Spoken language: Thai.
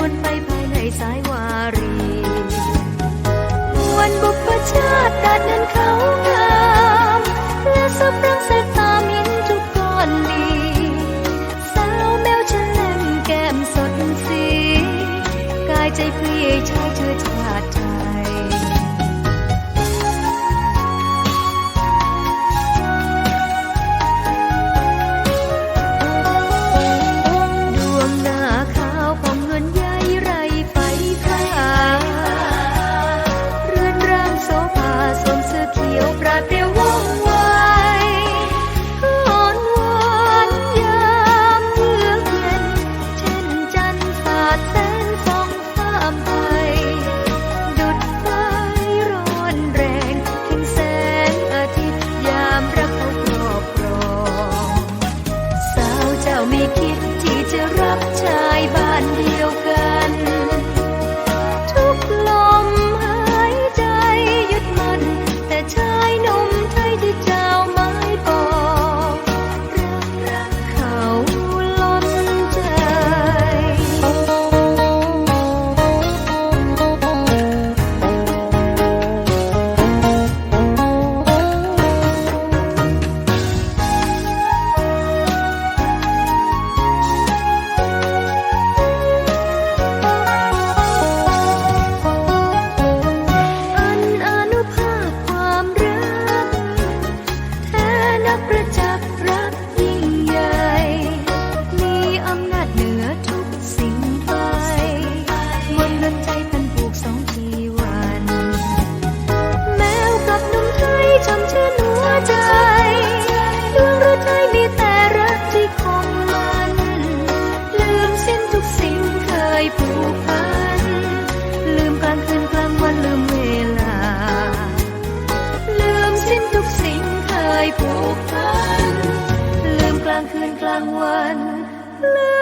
วนไปภายในสายวารี วันบุพชาตินั้นเขา แสงส่องฟ้าไปดุดไฟร้อนแรงทิ้งแสงอาทิยามรักอบครองสาวเจ้าไม่คิด บกัน ลืมกลางคืนกลางวันลืม